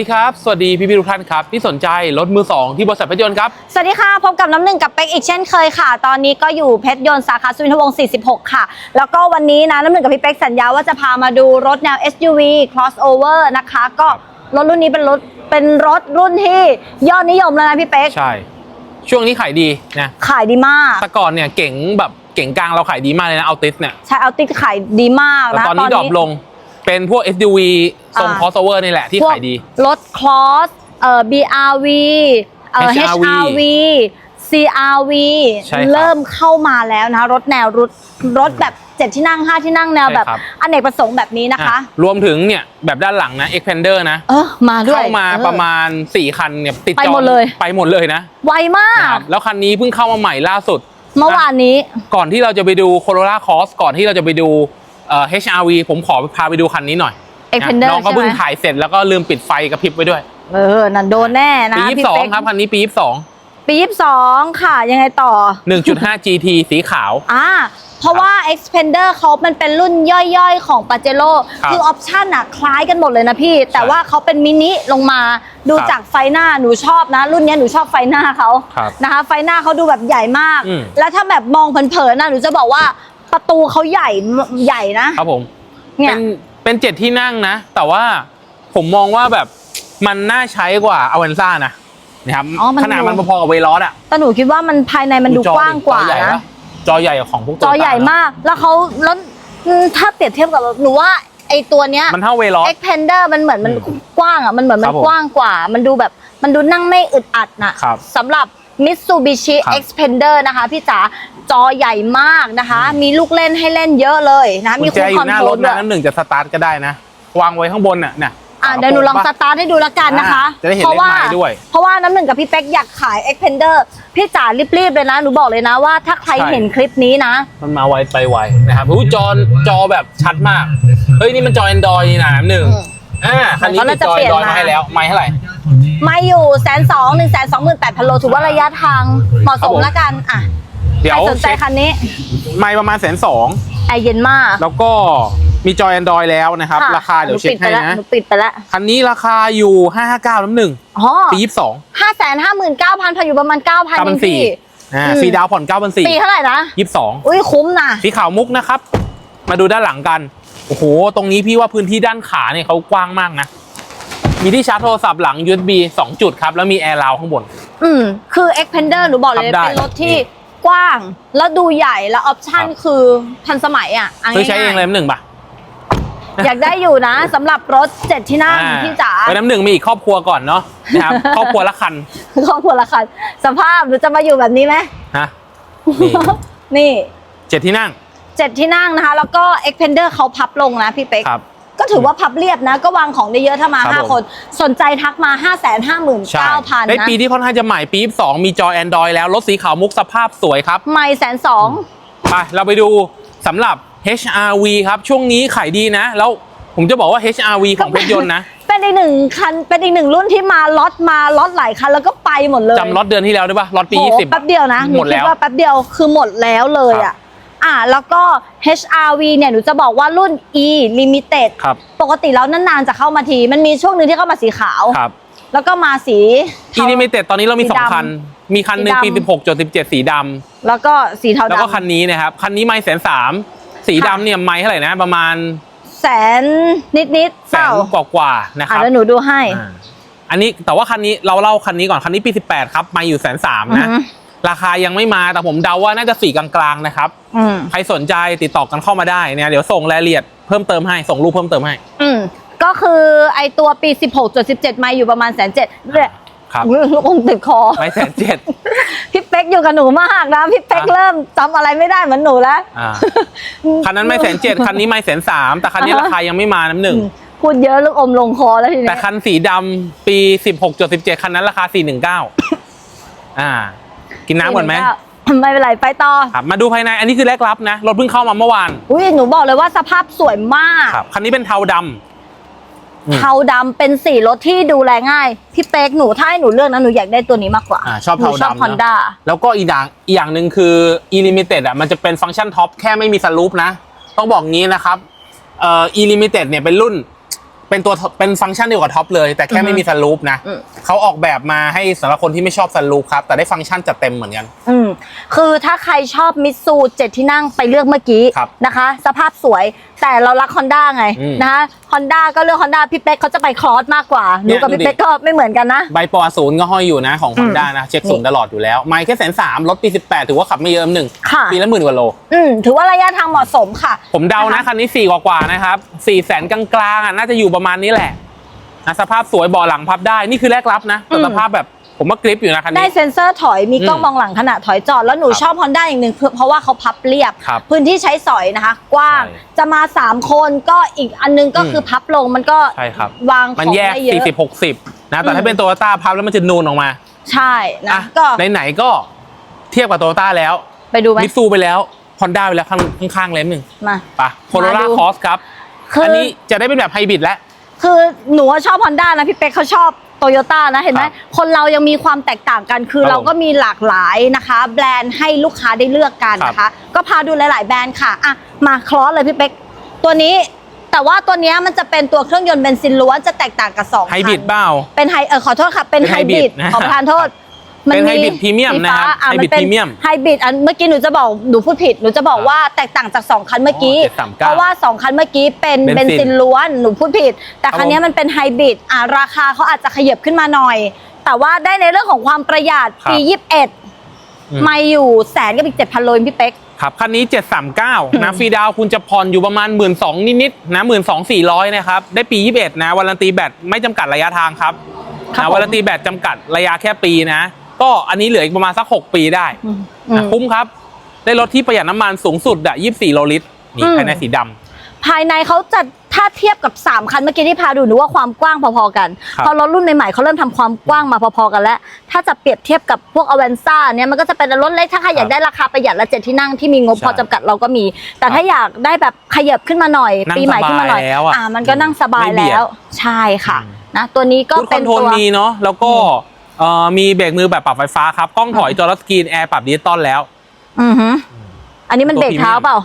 สวัสดีครับ สวัสดีพี่พี่ๆทุกท่านครับ ที่สนใจรถมือสองที่บริษัทเพชรยนต์ครับ สวัสดีค่ะ พบกับน้ำหนึ่งกับเป๊กอีกเช่นเคยค่ะ ตอนนี้ก็อยู่เพชรยนต์สาขาสุวินทวงศ์ 46 ค่ะ แล้วก็วันนี้นะน้ำหนึ่งกับพี่เป๊กสัญญาว่าจะพามาดูรถแนว SUV crossover นะคะ ก็รถรุ่นนี้เป็นรถเป็นรถรุ่นที่ยอดนิยมแล้วนะพี่เป๊กใช่ ช่วงนี้ขายดีนะขายดีมาก แต่ก่อนเนี่ยเก๋งแบบเก๋งกลางเราขายดีมากเลยนะเอาติสเนี่ยใช้เอาติดขายดีมากแต่นะตอนนี้ดรอปลง เป็นพวก SUV ทรง อ่า crossover นี่แหละที่พวกขายดี รถ cross เอ่อ BRV เอ่อ HRV HRV CRV ใช่ครับเริ่มเข้ามาแล้วนะคะรถแนวรถรถแบบเจ็ดที่นั่งห้าที่นั่งแนวใช่แบบครับ อเนกประสงค์แบบนี้นะคะ อะรวมถึงเนี่ยแบบด้านหลังนะ Expander นะ เออมาด้วยเข้ามาเออประมาณ 4 คันเนี่ยติดไปจอหมดเลย ไปหมดเลยนะไวมานะคก รับแล้วคันนี้เพิ่งเข้ามาใหม่ล่าสุด เมื่อวานนี้ ก่อนที่เราจะไปดู Corolla Cross ก่อนที่เราจะไปดู เอ่อ HRV ผมขอพาไปดูคันนี้หน่อย Expander น้องก็ใช่ไหมเพิ่งถ่ายเสร็จแล้วก็ลืมปิดไฟกระพริบไว้ด้วย เออ นั่นโดนแน่นะปี พี่เป๊ก22 ครับ คันนี้ปี 22 ปียี่สิบสองค่ะ ยังไงต่อ 1.5 GT สีขาว อ่า เพราะว่า Expander เขามันเป็นรุ่นย่อยๆ ของ p a j e r o ครับคือออปชันอะคล้ายกันหมดเลยนะพี่ แต่ว่าเขาเป็นมินิลงมา ดูครับจากไฟหน้าหนูชอบนะ รุ่นเนี้ยหนูชอบไฟหน้าเขาครับนะคะ ไฟหน้าเขาดูแบบใหญ่มาก อืม แล้วถ้าแบบมองเผินๆนะหนูจะบอกว่า ประตูเขาใหญ่ใหญ่นะ ครับผมเนี่เป็ย นเป็นเจ็ดที่นั่งนะ แต่ว่าผมมองว่าแบบมันน่าใช้กว่าอเวนซ่านะนะครับอ๋อมันขนาดดูมันพอๆกับเวลอสอะแต่หนูคิดว่ามันภายในมันดูจอกว้างกว่าจอใหญ่นะ ปจอใหญ่กว่าของพวก จอใหญ่ Toyota นะมาก แล้วเขาแล้วอืมถ้าเปรียบเทียบกับหนูว่าไอตัวเนี้ยมันเท่าเวลอส Expander มันเหมือนมันอืมกว้างอะ มันเหมือนคมัรันบผมกว้างกว่า มันดูแบบ มันดูนั่งไม่อึดอัดน่ะครับ สำหรับ Mitsubishi ครับ Expander นะคะ พี่จ๋าจอใหญ่มากนะคะ มีลูกเล่นให้เล่นเยอะเลยนะกุมีญแจคูอคอนยู่หน้าโทรรลถด้วนะยน้ำหนึ่งจะสตาร์ทก็ได้นะ วางไว้ข้างบนน่ะเนี่ยอะเดี๋ยวหนูลองสตาร์ทให้ดูละกันนะคะอ่าจะได้เห็นเพราะว่าเลขไมล์ด้วยเพราะว่าน้ำหนึ่งกับพี่เป๊กอยากขาย Expander พี่จ๋ารีบๆเลยนะ หนูบอกเลยนะว่าถ้าใครใช่เห็นคลิปนี้นะ มันมาไวไปไวนะครับอู้จอจอแบบชัดมาก เฮ้ย นี่มันจอ Android นี่นะน้ำหนึ่งอืมอ่าคันนี้เขามีน่าจะจอเปลี่ยน Android มามาให้แล้ว ไม่เท่าไหร่ ไม่อยู่แสนสองหนึ่งแสนสองหมื่นแปดพันโลถือว่าระยะทางเหมาะสมครับผมละกันอะเดี๋ยวใครสนใจเช็คคันนี้ ไม่ประมาณแสนสองแอร์เย็นมาก แล้วก็มีจอ Android แล้วนะครับะราคาเดี๋ยวเช็คให้นะหนูปิดไปแล้วคันนี้ราคาอยู่559น้ำหนึ่งอ๋อปี22ห้าแสนห้าหมื่นเก้าพันพออยู่ประมาณเก้าพัน9,400พี่อ่าอืมฟรีดาวน์ผ่อน9 4ปีเท่าไหร่นะ0 22อุ้ยคุ้มนะสีขาวมุกนะครับ มาดูด้านหลังกัน โอ้โห ตรงนี้พี่ว่าพื้นที่ด้านขาเนี่ยเขากว้างมากนะ มีที่ชาร์จโทรศัพท์หลัง USB 2 จุดครับ แล้วมีแอร์ราวข้างบน อืม คือ Expander หนูบอกเลยทำได้เป็นรถที่นี่กว้าง แล้วดูใหญ่ แล้วออปชั่นครับคือทันสมัยอะาซื้อใช้เองเลยง่ายน้ำหนึ่งป่ะๆอยากได้อยู่นะสำหรับรถเจ็ดที่นั่งอ่พี่จ๋าไว้น้ำหนึ่งมีอีกครอบครัวก่อนเนาะนะครับครอบครัวละคัน ครอบครัวละคัน สภาพหนูจะมาอยู่แบบนี้ไหมนะนี่นี่เจ็ดที่นั่งเจ็ดที่นั่งนะคะ แล้วก็ Expander เขาพับลงนะพี่เป๊กครับ ก็ถือว่าพับเรียบนะ ก็วางของได้เยอะถ้ามา ครับผม 5 คน สนใจทักมา 5 5 9 0ใช่0 0ได้นะปีที่ค่อนข้างจะใหม่ปี22มีจอ Android แล้ว รถสีขาวมุกสภาพสวยครับ ไม่แสนสองไปเราไปดูสำหรับ HRV ครับ ช่วงนี้ขายดีนะ แล้วผมจะบอกว่า HRV ของเพชรยนต์นะเป็นอีกหนึ่งคัน เป็นอีกหนึ่งรุ่นที่มาล็อตมาล็อตหลายคันแล้วก็ไปหมดเลยจำรถเดือนที่แล้วได้ปะรถปี โห20 แป๊บเดียวนะหนูหมดคิแล้ดวว่าแป๊บเดียวคือหมดแล้วเลยครัอะบ อ่าแล้วก็ HRV เนี่ยหนูจะบอกว่ารุ่น E Limited ครับ ปกติแล้วนานๆจะเข้ามาที มันมีช่วงหนึ่งที่เข้ามาสีขาว ครับ แล้วก็มาสีอีเทาลิมิเต็ดตอนนี้เรามี สีดำ2 คัน มีคันหนึ่งสีดำ ปี 16จด17 สีดแล้วก็สีเทาำแล้วก็ดำคันนี้นะครับ คันนี้ไม่แสนสามสีค่ะดำเนี่ยไม่เท่าไหร่นะ ประมาณแสนนิดๆแสเปล่านกว่าๆนะคอะรับแล้วหนูดูให้ อ่าอันนี้แต่ว่าคันนี้เราเล่าคันนี้ก่อนคันนี้ปี 18 ครับมาอยู่แสนสามนะ อือฮึ ราคายังไม่มาแต่ผมเดาว่าน่าจะสีกลางๆนะครับอืมใครสนใจติดต่อกันเข้ามาได้เนี่ยเดี๋ยวส่งรายละเอียดเพิ่มเติมให้ส่งรูปเพิ่มเติมให้อืมก็คือไอตัวปี 16จด17 มาอยู่ประมาณแสนเจ็ดเนี่ยครับอุ๊ยลูกอมติดคอ ไม่แสนเจ็ด พี่เป๊กอยู่กับหนูมากนะ พี่เป๊กอะเริ่มจำอะไรไม่ได้เหมือนหนูแล้ว อ่าคันนั้นไม่แสนเจ็ดคันนี้ไม่แสนสามแต่คันนี้ราคายังไม่มาน้ำหนึ่งอืมพูดเยอะลูกอมลงคอแล้วทีแต่เนี้ยคันสีดำปี16จด17คันนั้นราคา419อ่า กินน้ำก่อนไหม ไม่เป็นไรไปต่อครับมาดูภายในอันนี้คือแรกรับนะ รถเพิ่งเข้ามาเมื่อวาน อุ้ยหนูบอกเลยว่าสภาพสวยมาก ครับคันนี้เป็นเทาดำ อืม เทาดำเป็นสีรถที่ดูแลง่าย พี่เป๊กหนูถ้าให้หนูเลือกนะหนูอยากได้ตัวนี้มากกว่าอ่าชอบหนูเทาชอบดำฮอนเนด้าอะแล้วก็อีกอย่างอีกอย่างหนึ่งคือ e limited อะมันจะเป็นฟังก์ชันท็อปแค่ไม่มีสลูปนะ ต้องบอกงี้นะครับเอ่อ e limited เนี่ยเป็นรุ่น เป็นตัวเป็นฟังก์ชันเดียวกับท็อปเลย แต่แค่อือฮึไม่มีซันรูฟนะอืมเขาออกแบบมาให้สำหรับคนที่ไม่ชอบซันรูฟครับ แต่ได้ฟังก์ชันจัดเต็มเหมือนกัน อืมคือถ้าใครชอบมิตซูเจ็ดที่นั่งไปเลือกเมื่อกี้ครับนะคะ สภาพสวย แต่เรารักฮอนด้าไงอืมนะคะฮอนด้าก็เลือกฮอนด้าพี่เป๊กเขาจะไปคลอสมากกว่าหเนี่นูยกับดูพี่ดิ เป๊กก็ไม่เหมือนกันนะ ใบปอศูนย์ก็ห้อยอยู่นะของอืฮอมนด้านะ เช็คศูนย์ตลอดอยู่แล้ว ไม่แค่แสนสามรถปีสิบแปดถือว่าขับไม่เยอะหนึ่งค่ะ ปีละหมื่นกว่าโล อืมถือว่าระยะทางเหมาะสมค่ะ ผมเดานะนะคะคันนี้สี่กว่าๆนะครับสี่แสนกลางๆอะน่าจะอยู่ประมาณนี้แหละนะสภาพสวยเบาะหลังพับได้ นี่คือแรกรับนะแต่อืม สภาพแบบ ผมว่ากริปอยู่นะคันได้นี้ เซ็นเซอร์ถอยมีกล้องอืมมองหลังขณะถอยจอด แล้วหนูครับชอบฮอนด้าอย่างหนึ่งเพราะว่าเขาพับเรียบ ครับพื้นที่ใช้สอยนะคะ กว้างใช่จะมา 3 คนก็อีกอันนึงก็อืม คือพับลงมันก็ใช่ครับ วางขมันองแยก ได้เยอะ 40 60 นะ แต่อืถ้าม เป็นโตโยต้าพับแล้วมันจะนูนออกมาใช่นะ อะก็ไหนๆก็เทียบกับโตโยต้าแล้วไปดูไหมมิตซูไปแล้วฮอนด้าไปแล้วข้างข้างๆเล่มหนึ่งมาปะโคโรมาล่าดู คอสครับ คืออัอันนี้จะได้เป็นแบบไฮบริดแล้ว คือหนูชอบฮอนด้านะพี่เป๊กเขาชอบ โตโยต้านะเห็นไหมครับคนเรายังมีความแตกต่างกัน คือครับเราก็มีหลากหลายนะคะ แบรนด์ให้ลูกค้าได้เลือกกันนะคะ ก็พาดูหลาย ๆ แบรนด์ค่ะอะมาคลอสเลยพี่เป๊กตัวนี้ แต่ว่าตัวเนี้ยมันจะเป็นตัวเครื่องยนต์เบนซินล้วนจะแตกต่างกับสองไฮบริดคันเปล่า เป็นไฮเออขอโทษค่ะเป็นเป็นไฮไฮบบริริดดนะขอประทานโทษ เป็นไฮบริดพรีเมียมสีฟ้านะครับอะไฮมับริดเป็นพรีเมียมไฮบริดอันเมื่อกี้หนูจะบอกหนูพูดผิดหนูจะบอกว่าแตกต่างจากสองคันเมื่อกี้อ๋อ739เพราะว่าสองคันเมื่อกี้เป็นเบเบนนซินซินล้วนหนูพูดผิด แต่ครับคันนี้ผมมันเป็นไฮบริดอะราคาเขาอาจจะขยับขึ้นมาหน่อย แต่ว่าได้ในเรื่องของความประหยัดครับปีอืม21ไม่อยู่แสนกับอีก7,000โลเองพี่เป๊กครับคันนี้ 739 นะฟรีดาวน์คุณจะผ่อนอยู่ประมาณ 1 2ื่นนิดๆนะหมื่นสองสี่ร้อยนะครับ ได้ปี 21 นะวารันตีแบตไม่จำกัดระยะทางครับครับนะผมวารันตีแบตจำกัดระยะแค่ปีนะ ก็อันนี้เหลืออีกประมาณสัก 6 ปีได้อืมนะอืมคุ้มครับ ได้รถที่ประหยัดน้ำมันสูงสุดอะ24โลลิตรนี่อืม ภายในสีดำภายในเขาจะถ้าเทียบกับ 3 คันเมื่อกี้ที่พาดูหนูว่าความกว้างพอๆกัน ครับพอรถรุ่นใหม่ๆเขาเริ่มทำความกว้างมาพอๆกันแล้ว ถ้าจะเปรียบเทียบกับพวกอเวนซ่าเนี่ยมันก็จะเป็นรถเล็กถ้าใครอยากได้ราคาประหยัดและเจ็ดที่นั่งที่มีงบใช่พอจำกัดเราก็มี แต่ถ้าอยากได้แบบขยับขึ้นมาหน่อย นั่งปีใหม่ขึ้นมาหน่อยสบายแล้วอะอ่ามันก็นั่งสบายไม่เบียดแล้ว ใช่ค่ะอืมนะตัวนี้ก็ก็คเป็อนนโทรตัลวมีเนาะแล้วก็ เอ่อมีเบรกมือแบบปรับไฟฟ้าครับกล้องถอยจอรสกรีนแอร์ปรับดิจิตอลแล้ว อือหืออันนี้มันตัวเบรกเท้าพรีเมียมเปล่า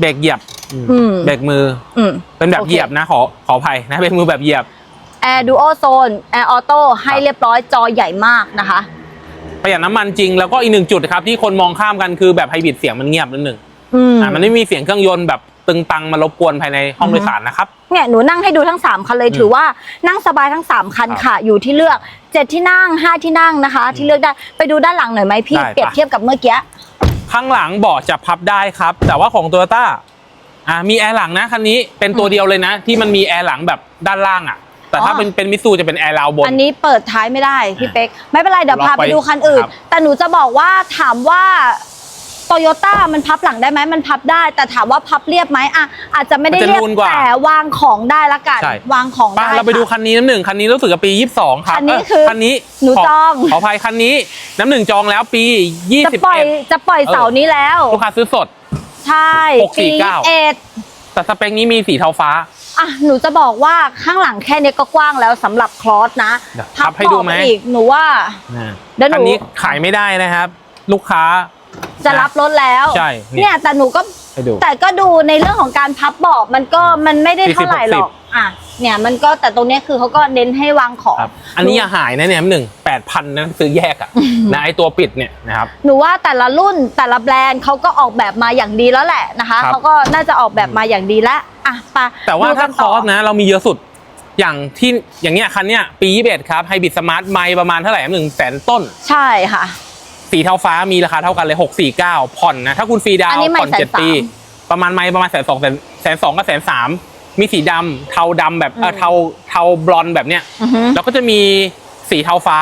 เบรกเหยียบอืมเบรกมืออืมเป็นแบบโอเคเหยียบนะขอขออภัยนะเบรกมือแบบเหยียบแอร์ดูโอโซนแอร์ออโต้ให้เรียบร้อยจอใหญ่มากนะคะ ประหยัดน้ำมันจริงแล้วก็อีกหนึ่งจุดครับที่คนมองข้ามกันคือแบบไฮบริดเสียงมันเงียบนิดหนึ่งอืมอ่ามันไม่มีเสียงเครื่องยนต์แบบ ตึงตังมารบกวนภายในห้องอือฮึโดยสารนะครับ เนี่ยหนูนั่งให้ดูทั้ง 3 คันเลยอืมถือว่านั่งสบายทั้ง 3 คันครับค่ะ อยู่ที่เลือก 7 ที่นั่ง 5 ที่นั่งนะคะ ที่เลือกได้ไปดูด้านหลังหน่อยไหมพี่ได้เปรียบปะเทียบกับเมื่อกี้ข้างหลังเบาะจะพับได้ครับ แต่ว่าของโตโยต้าอ่ามีแอร์หลังนะคันนี้เป็นตัวเดียวเลยนะ ที่มันมีแอร์หลังแบบด้านล่างอะ แต่ถ้าอ๋อเป็นเป็นมิตซูจะเป็นแอร์ราวบน อันนี้เปิดท้ายไม่ได้พี่เป๊กไม่เป็นไรเดี๋ยวล็อกพาไปไว้ดูคันอื่นครับแต่หนูจะบอกว่าถามว่าโตโยต้ามันพับหลังได้ไหมมันพับได้ แต่ถามว่าพับเรียบไหมอะอาจจะไม่ได้มันจะเรียบนูนกว่าแต่วางของได้ละกันใช่ วางของไป้าได้เราไปดูค่ะ คันนี้น้ำหนึ่งคันนี้รู้สึกกับปี 22 ครับคันนี้เคือคันนี้หนูขจอง ขออภัยคันนี้น้ำหนึ่งจองแล้วปี จะปล่อย21 จะปล่อยเสาร์นี้แล้ว ลูกค้าซื้อสด ใช่หกสี่ปีเก้าเอ็ดแต่สเปคนี้มีสีเทาฟ้า อะหนูจะบอกว่าข้างหลังแค่เนี้ยก็กว้างแล้วสำหรับคลอสนะเดี๋ยวพับให้ดูไหมเบาะอีกหนูว่า เดี๋ยวหนู คันนี้ขายไม่ได้นะครับ ลูกค้า จะรับรถแล้วใช่นี่เนี่ยแต่หนูก็ให้ดู แต่ก็ดูในเรื่องของการพับเบาะมันก็มันไม่ได้เท่าไหร่หรอก40อะเนี่ยมันก็แต่ตรงเนี้ยคือเขาก็เน้นให้วางของ ครับ อันนี้อย่าหายนะเนี่ยน้ำหนึ่งแปดพันนั้นซื้อแยกอะนะไอตัวปิดเนี่ยนะครับ หนูว่าแต่ละรุ่นแต่ละแบรนด์เขาก็ออกแบบมาอย่างดีแล้วแหละนะคะครับ เขาก็น่าจะออกแบบมาอย่างดีแล้วอะไปแต่ว่าดูกัถ้านคต่อสนะ เรามีเยอะสุดอย่างที่อย่างเงี้ยคันเนี้ยปี21ครับไฮบริดสมาร์ทไมประมาณเท่าไหร่หนึ่งแสนต้น ใช่ค่ะ สีเทาฟ้ามีราคาเท่ากันเลย 649 ผ่อนนะ ถ้าคุณฟรีดาวอันน์นี้ไม่ผ่อนแสนเจ็ดสาม ปี ประมาณไม่ประมาณแสนสองแสนแสนสองกับแสนสามมีสีดำเทาดำแบบเอออืมเทาเทาบลอนด์แบบเนี้ย อือฮึ แล้วก็จะมีสีเทาฟ้า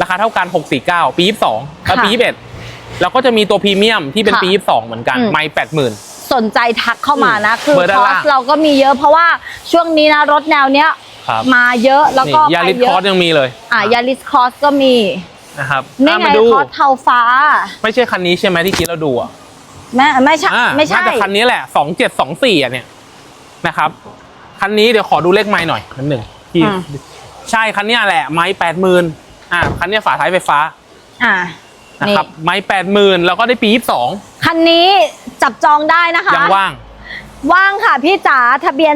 ราคาเท่ากัน 649 ปี 22แล้วปี ค่ะ21 แล้วก็จะมีตัวพรีเมียมที่เป็นค่ะปี 22 เหมือนกัน อืม ไม่ 80,000 สนใจทักเข้ามานะอืมคือเบอร์คด้านอล่าสงเราก็มีเยอะเพราะว่าช่วงนี้นะรถแนวเนี้ย ครับมาเยอะแล้วก็นี่ยาไปริสเยคออะร์สยังมีเลย อะยาริสคอสก็มี นะครับนี่อะไงมาดูคอสเทาฟ้า ไม่ใช่คันนี้ใช่ไหมที่คิดเราดูอะแม่ไม่ใช่อ่าไม่ใช่ น่าจะคันนี้แหละ2724อะเนี่ยนะครับ คันนี้เดี๋ยวขอดูเลขไม้หน่อยนิดหนึ่งที่อืมใช่คันเนี้ยแหละไม้แปดหมื่นอ่าคันเนี้ยฝาท้ายไฟฟ้าอะนะนี่ครับไม้แปดหมื่นแล้วก็ได้ปียี่สิบสองคันนี้จับจองได้นะคะ ยังว่าง ว่างค่ะพี่จ๋าทะเบียน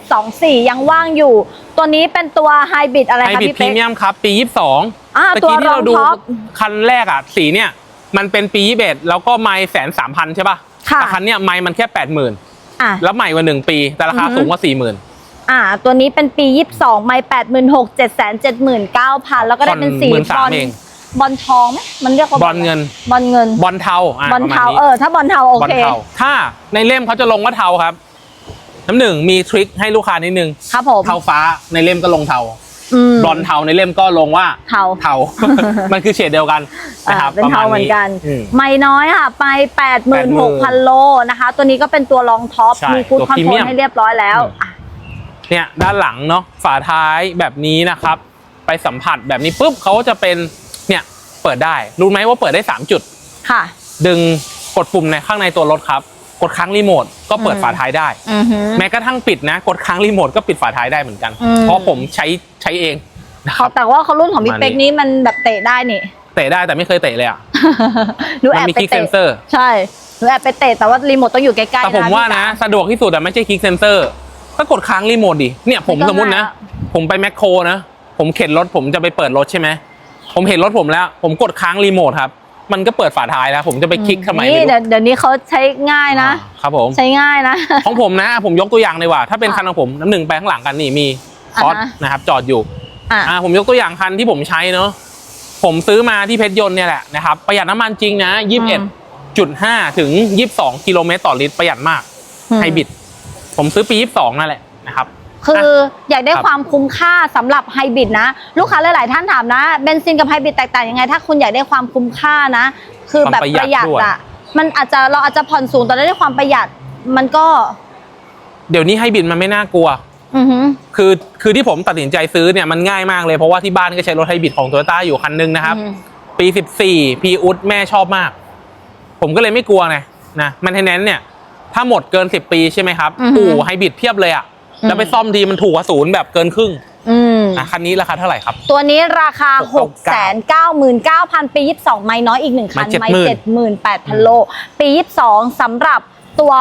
2724 ยังว่างอยู่ ตัวนี้เป็นตัวไฮบริดอะไรไฮคะบริดพี่พรีเป๊กเมียมครับ ปี 22 อ่าตะตัวกี้ที่รอเรางดูท็อป คันแรกอะ สีเนี่ย มันเป็นปี21แล้วก็ไม่แสนสามพันใช่ป่ะค่ะ แต่คันเนี้ยไม่มันแค่80,000อะ แล้วใหม่กว่า1ปี แต่ราคาอือฮึ สูงกว่า40,000อ่า ตัวนี้เป็นปี 22 ไม่ 86 779,000 แล้วก็ได้เป็นสีผ่อนบอล13,000เองบอลทองไหมมันเรียกว่าบอลเงิน บอลเงิน บอลเทาอะบอลประมาณเทานี้ เออ ถ้าบอลเทาโอบอลเค เทาถ้าในเล่มเขาจะลงว่าเทาครับ น้ำหนึ่งมีทริคให้ลูกค้านิดนึง ครับผม เทาฟ้าในเล่มก็ลงเทา อืมบอลเทาในเล่มก็ลงว่าเทา เทา มันคือเฉดเดียวกันอ่านะครับเป็นเทาเหมือนกันอืมไม่น้อยค่ะ ไป86,000โลนะคะ ตัวนี้ก็เป็นตัวรองท็อป ใช่มีคูดตัวคอนพรีโทรเมีลยมให้เรียบร้อยแล้วอืมอะเนี่ยด้านหลังเนาะฝาท้ายแบบนี้นะครับ ไปสัมผัสแบบนี้ปุ๊บเขาก็จะเป็นเนี่ยเปิดได้ รู้ไหมว่าเปิดได้ 3 จุด ค่ะ ดึงกดปุ่มในข้างในตัวรถครับ กดค้างรีโมทก็เปิดอืมฝาท้ายได้ อือหือแม้กระทั่งปิดนะ กดค้างรีโมทก็ปิดฝาท้ายได้เหมือนกัน อืม เพราะผมใช้ใช้เองนะคเขารับ แต่ว่าเขารุ่นของพี่ประมาณเป๊กนี้นี้มันแบบเตะได้นี่ เตะได้แต่ไม่เคยเตะเลยอะ หนูมัแอบมีไปคลิกเตะเซนเซอร์ ใช่หนูแอบไปเตะแต่ว่ารีโมทต้องอยู่ใกล้ๆแต่ผมนะว่าพี่นะจ๋สะดวกที่สุดแต่ไม่ใช่คลิกเซนเซอร์ก็กดค้างรีโมทดิเนี่ยผมไม่ต้องสมมตินะแล้วผมไปแมคโครนะ ผมเข็นรถผมจะไปเปิดรถใช่ไหมผมเห็นรถผมแล้ว ผมกดค้างรีโมทครับ มันก็เปิดฝาท้ายแล้วผมจะไปคลิกทำไมนี่ไม่เดี๋รู้ยวเดี๋ยวนี้เขาใช้ง่ายนะ อ่าครับผม ใช้ง่ายนะ ของผมนะ ผมยกตัวอย่างเลยว่า ถ้าเป็นอะคันของผมน้ำหนึ่งไปข้างหลังกันนี่มีคอสอ่าฮะ นะครับ จอดอยู่ อะ อ่าผมยกตัวอย่างคันที่ผมใช้เนาะผมซื้อมาที่เพชรยนต์เนี่ยแหละนะครับ ประหยัดน้ำมันจริงนะยี่สิบเอ็ดจุดห้าถึงยี่สิบสองกิโลเมตรต่อลิตรประหยัดมาก อืม ไฮบริดผมซื้อปี 22 นั่นแหละนะครับ คืออยากได้ครับความคุ้มค่าสำหรับไฮบริดนะ ลูกค้าหลาย ๆ ท่านถามนะเบนซินกับไฮบริดแตกต่างยังไง ถ้าคุณอยากได้ความคุ้มค่านะ คือแบบความประประหหยัยัดดด้วยอะมันอาจจะเราอาจจะผ่อนสูงแต่ได้ความประหยัดมันก็ เดี๋ยวนี้ไฮบริดมันไม่น่ากลัวอือหือคือคือที่ผมตัดสินใจซื้อเนี่ยมันง่ายมากเลยเพราะว่าที่บ้านก็ใช้รถไฮบริดของโตโยต้าอยู่คันหนึงนะครับอืมปี14พีอุดแม่ชอบมาก ผมก็เลยไม่กลัวไงนะมันเทนแนนเนี่ย ถ้าหมดเกิน10ปีใช่ไหมครับอือฮึอู่ไฮบริดเพียบเลยอะ แล้วไปซ่อมดีมันถูกกว่าศูนย์แบบเกินครึ่งอืมอะคันนี้ราคาเท่าไหร่ครับ ตัวนี้ราคา 699 699,000 ปี22 ไม่น้อยอีกหนึ่งคัน ไม่ไม่78,000 โล ปี 22สำหรับตัว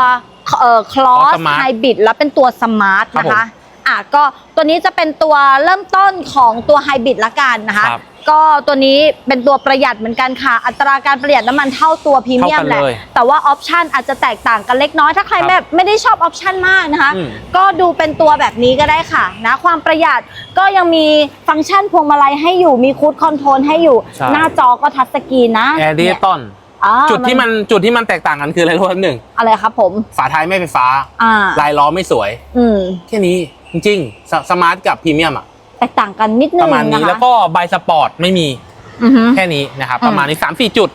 เอ่อคลอส Smart ไฮบริดแล้วเป็นตัวสมาร์ทครับนะผมคะอะก็ตัวนี้จะเป็นตัวเริ่มต้นของตัวไฮบริดละกันนะคะ ครับ ก็ตัวนี้เป็นตัวประหยัดเหมือนกันค่ะ อัตราการประหยัดน้ำมันเท่าตัวพรีเมียมเท่ากันแหละเลยแต่ว่าออปชันอาจจะแตกต่างกันเล็กน้อย ถ้าใครครับแบบไม่ได้ชอบออปชันมากนะคะอืมก็ดูเป็นตัวแบบนี้ก็ได้ค่ะนะความประหยัดก็ยังมีฟังก์ชันพวงมาลัยให้อยู่มีคูดคอนโทรลให้อยู่ใช่หน้าจอก็ทัชสกรีนนะแอร์ดิจิตอลอ่าจุดที่มันจุดที่มันแตกต่างกันคืออะไรรู้ไหมหนึ่งอะไรครับผม ฝาท้ายไม่ไฟฟ้าอ่าลายล้อไม่สวยอืมแค่นี้จริงๆสสมาร์ทกับพรีเมียมอะ แตกต่างกันนิดนึปงระมาณนี้นะคะแล้วก็ใบสปอร์ตไม่มีอือฮึแค่นี้นะครับอืมประมาณนี้3 4จุด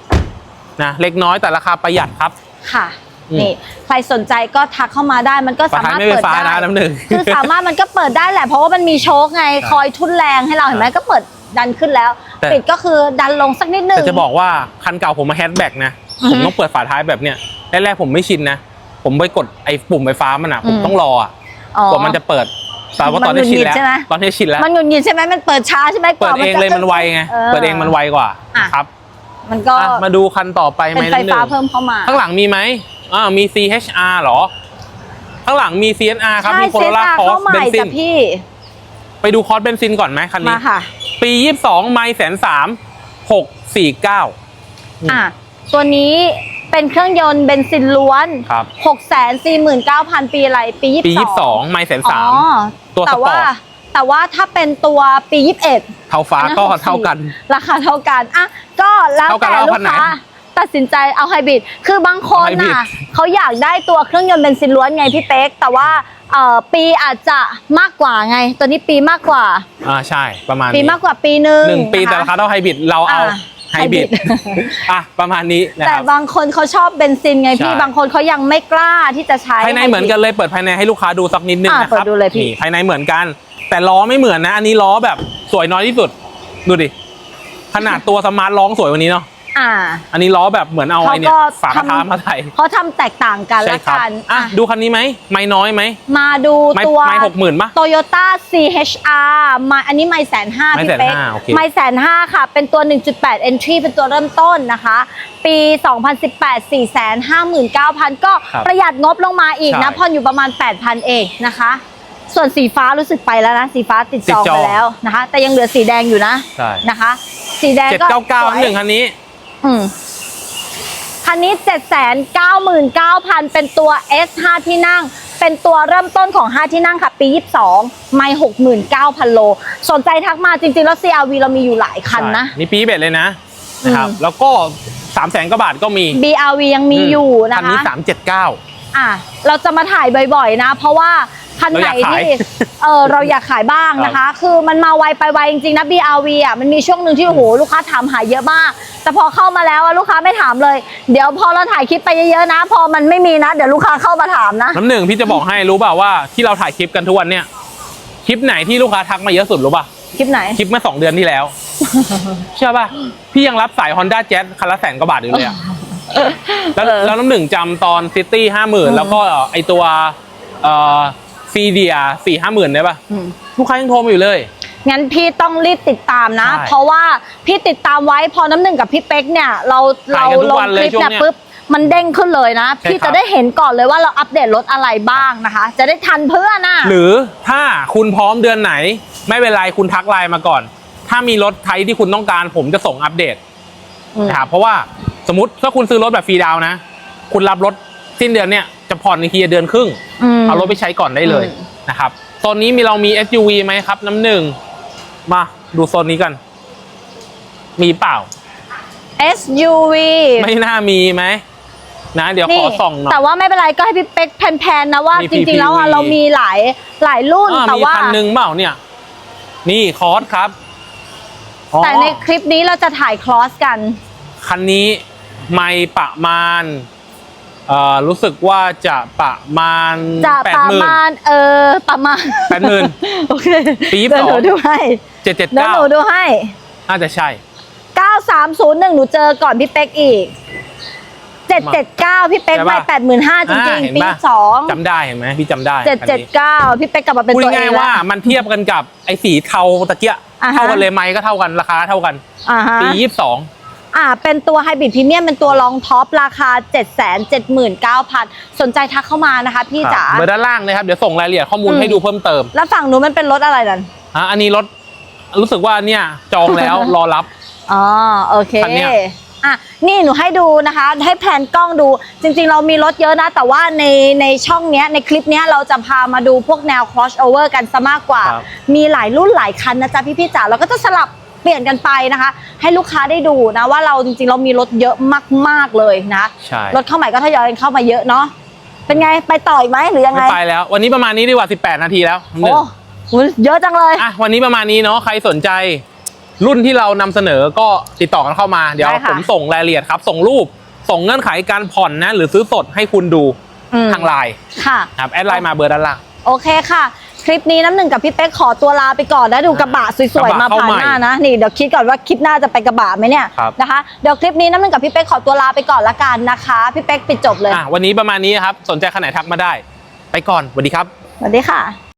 นะเล็กน้อยแต่ราคาประหยัดครับค่ะอืมนี่ใครสนใจก็ทักเข้ามาได้มันก็ฝาสาท้ายมารถไม่ไฟเปิดฟ้าได้นะน้ำหนึ่งคือสามารถมันก็เปิดได้แหละ เพราะว่ามันมีโชคไงครับคอยทุ่นแรงให้เราเห็นไหมก็เปิดดันขึ้นแล้วแต่ปิดก็คือดันลงสักนิดนึงแต่จะบอกว่าคันเก่าผมมาแฮชแบ็กนะอือฮึผมต้องเปิดฝาท้ายแบบเนี้ยแรกๆผมไม่ชินนะ ผมไปกดไอ้ปุ่มไฟฟ้ามันอะผมอืมต้องรออะอ๋อกว่ามันจะเปิด แต่ว่าตอนนี้มันหงุดชินหงิดแล้วใช่ไหมตอนนี้ชินแล้วมันหงุดหงิดใช่ไหมมันเปิดช้าใช่ไหมกเปิดว่าเองจะเลยมันไวไงออเปิดเองมันไวกว่าอะครับมันก็อะมาดูคันต่อไปไหมเป็นไฟน้ำหนึ่ฟ้างเพิ่มเข้ามาข้างหลังมีไหมอ่ามี CHR เหรอ ข้างหลังมี CNR ครับใช่มีโคเซโรตล่าาคอเข้าสใหเบม่นซิจ้ะนพี่ ไปดูคอสเบนซินก่อนไหมคันนี้มาค่ะ ปี22ไมล์แสนสามหกสี่เก้าอะตัวนี้ เป็นเครื่องยนต์เบนซินล้วนครับ649,000ปีอะไร ปี22ปี22ไมล์แสนอ๋สาอมตัวสแต่ปอว่าร์ตแต่ว่าถ้าเป็นตัวปี21เท่าฟ้าอันนั้นก็64เท่ากัน ราคาเท่ากันอะก็แล้วเท่ากันแต่แล้วลูคักนไหนค้าตัดสินใจเอาไฮบริด คือบางคนเอาไฮบริดน่ะเขาอยากได้ตัวเครื่องยนต์เบนซินล้วนไงพี่เป๊ก แต่ว่าเอ่อปีอาจจะมากกว่าไง ตัวนี้ปีมากกว่า อ่าใช่ประมาณ ปีนี้มากกว่าปีหนึ่งหนึ่งปีแต่นะราคะคาเท่าไฮบริดเราเอาอ่า ไฮบริดไฮบริดอะประมาณนี้นะแต่ครับ บางคนเขาชอบเบนซินไงพี่ใช่ บางคนเขายังไม่กล้าที่จะใช้ ภายในเหมือนกันเลยเปิดภายในให้ลูกค้าดูสักนิดนึงอ่านะครัเปิดดูเลยพี่ นี่ภายในเหมือนกัน แต่ล้อไม่เหมือนนะ อันนี้ล้อแบบสวยน้อยที่สุด ดูดิ ขนาดตัวสมาร์ทร้องสวยกวันนี้เนาะ อ่า อันนี้ล้อแบบเหมือนเอาไอ้เนี่ยเขาก็ฝากระทะทำมาใส่เขาทำแตกต่างกันใช่ละครับกันอะอะดูคันนี้ไหมไม่น้อยไหม มาดูไม่ตัวไม่หกหมื่นปะโตโยต้า CHR มาอันนี้ไม่แสนห้าไม่พี่เป๊ก150,000โอเคไม่แสนห้าค่ะ เป็นตัว 1.8 entry เป็นตัวเริ่มต้นนะคะ ปี 2018 459,000 ก็ครับประหยัดงบลงมาอีกนะใช่ผ่อนอยู่ประมาณ 8,000 เองนะคะส่วนสีฟ้ารู้สึกไปแล้วนะ สีฟ้าติดติจดองจองไปแล้วนะคะ แต่ยังเหลือสีแดงอยู่นะใช่นะคะ สีแดงเจ็ดก็เก้าเก้าสวยหนึ่งคันนี้ อืมคันนี้799,000เป็นตัว S5 ที่นั่ง เป็นตัวเริ่มต้นของ 5 ที่นั่งค่ะ ปี 22 ไม่69,000 โล สนใจทักมาจริงๆ แล้ว CRV เรามีอยู่หลายคันนะใช่นี่ปีเบ็ดเลยนะนะครับอืมแล้วก็สามแสนกว่าบาทก็มี BRV ยังมีอยู่นะคันนี้คะสามเจ็ดเก้าอะ เราจะมาถ่ายบ่อยๆนะ เพราะว่า คันไหนเราอยากขายที่เออเราอยากขายบ้างนะคะ คือมันมาไวไปไวจริงๆนะ BRV อะมันมีช่วงหนึ่งที่โอ้โหลูกค้าถามหาเยอะมาก แต่พอเข้ามาแล้วอะลูกค้าไม่ถามเลย เดี๋ยวพอเราถ่ายคลิปไปเยอะๆนะ พอมันไม่มีนะ เดี๋ยวลูกค้าเข้ามาถามนะน้ำหนึ่งพี่จะบอกให้รู้เปล่าว่าที่เราถ่ายคลิปกันทุกวันเนี่ยคลิปไหนที่ลูกค้าทักมาเยอะสุดรู้ป่ะคลิปไหนคลิปเมื่อสองเดือนที่แล้วเชื่อป่ะพี่ยังรับสาย Honda Jazz คันละแสนกว่าบาทอยู่เลยอะแล้วเออแล้วน้ำหนึ่งจำตอนซิตี้ห้าหมื่นแล้วก็ไอตัวเอ่อ ซีเดียสี่ห้าหมื่นได้ป่ะอืม ลูกค้ายังโทรมาอยู่เลย งั้นพี่ต้องรีบติดตามนะ ใช่เพราะว่าพี่ติดตามไว้พอน้ำหนึ่งกับพี่เป๊กเนี่ย เราถ่าเรายกันทุกลงวันคเลยลิปช่วงเนี่ยเนี้ยปุ๊บมันเด้งขึ้นเลยนะ ใช่พี่ครัจะบ ได้เห็นก่อนเลยว่าเราอัปเดตรถอะไรบ้างนะคะ จะได้ทันเพื่อนน่ะ หรือถ้าคุณพร้อมเดือนไหน ไม่เป็นไรคุณทักไลน์มาก่อน ถ้ามีรถไทยที่คุณต้องการ ผมจะส่งอัปเดตอืม นะครับเพราะว่าสมมติถ้าคุณซื้อรถแบบฟรีดาวน์นะ คุณรับรถสิ้นเดือนเนี่ย จะผ่อนอีกทีเดือนครึ่งมเอารถไปใช้ก่อนได้เลยอืมนะครับโซนนี้มีเรามี SUV ไหมครับ น้ำหนึ่ง มาดูโซนนี้กัน มีเปล่า SUV ไม่น่ามีไหมนะเดี๋ยวขอส่องหน่อยแต่ว่าไม่เป็นไรก็ให้พี่เป๊กแพนๆนะว่ามีจริงๆ แล้วอะ PPV เรามีหลายหลายรุ่นอ่าแต่มีว่าคันหนึ่งเปล่าเนี่ย นี่คอร์สครับอ๋อแต่ในคลิปนี้เราจะถ่ายคลอสกัน คันนี้ไม่ประมาณ เอ่อรู้สึกว่าจะประมาณจะแปดประหมื่นมาณเออประมาณ80,000โอเคปีเดี๋ยวหนู22ดูให้เจ็ดเจ็ดเดี๋ยวเก้าหนูดูให้ น่าจะใช่ 9301 หนูเจอก่อนพี่เป๊กอีก 779 พี่เป๊กใช่ไปปะ 85,000จริงอ่าเห็ๆนปีปะ2จำได้เห็นไหมพี่จำได้คันนี้779 พี่เป๊กกลับมาเป็นพูดตัวเอง่ายงๆว่าแล้ว มันเทียบกันกับไอ้สีเทาตะเกียอ่าฮะ เท่ากันเลยไหมก็เท่ากันราคาเท่ากันอ่าฮะปียี่สิบสอง อ่าเป็นตัวไฮบริดพรีเมียมเป็นตัวรองท็อปราคา 779,000 สนใจทักเข้ามานะคะพี่จ๋าเบอร์ด้านล่างเลยครับเดี๋ยวส่งรายละเอียดข้อมูลอืมให้ดูเพิ่มเติม แล้วฝั่งนู้นมันเป็นรถอะไรนั่นอะอันนี้รถรู้สึกว่าเนี่ยจองแล้วรอรับอ๋อโอเคคันเนี้ยอะนี่หนูให้ดูนะคะ ให้แพลนกล้องดูจริงๆ เรามีรถเยอะนะ แต่ว่าในในช่องเนี้ยในคลิปเนี้ยเราจะพามาดูพวกแนว crossover กันซะมากกว่าครับมีหลายรุ่นหลายคันนะจ๊ะพี่ๆจ๋าเราก็จะสลับ เปลี่ยนกันไปนะคะ ให้ลูกค้าได้ดูนะว่าเราจริงๆเรามีรถเยอะมากๆเลยนะใช่รถเข้าใหม่ก็ทยอยกันเข้ามาเยอะเนาะเป็นไงไปต่ออีกไหมหรือยังไงไม่ไปแล้ว วันนี้ประมาณนี้ดีกว่า 18 นาทีแล้วหนึ่โอ้งโหเยอะจังเลยอะวันนี้ประมาณนี้เนาะใครสนใจ รุ่นที่เรานำเสนอก็ติดต่อกันเข้ามาเดี๋ยวได้ค่ะผมส่งรายละเอียดครับ ส่งรูปส่งเงื่อนไขการผ่อนนะ หรือซื้อสดให้คุณดูอืมทางไลน์ค่ะครับแอดไลน์มาเบอร์ด้านล่างโอเคค่ะ คลิปนี้น้ำหนึ่งกับพี่เป๊กขอตัวลาไปก่อนนะดูกระบะสวยกระๆบะมาเข้าผ่านใหม่หน้านะนี่เดี๋ยวคิดก่อนว่าคลิปหน้าจะไปกระบะไหมเนี่ยครับนะคะเดี๋ยวคลิปนี้น้ำหนึ่งกับพี่เป๊กขอตัวลาไปก่อนละกันนะคะพี่เป๊กปิดจบเลยอะวันนี้ประมาณนี้ครับสนใจขนาดทักมาได้ ไปก่อนสวัสดีครับสวัสดีค่ะ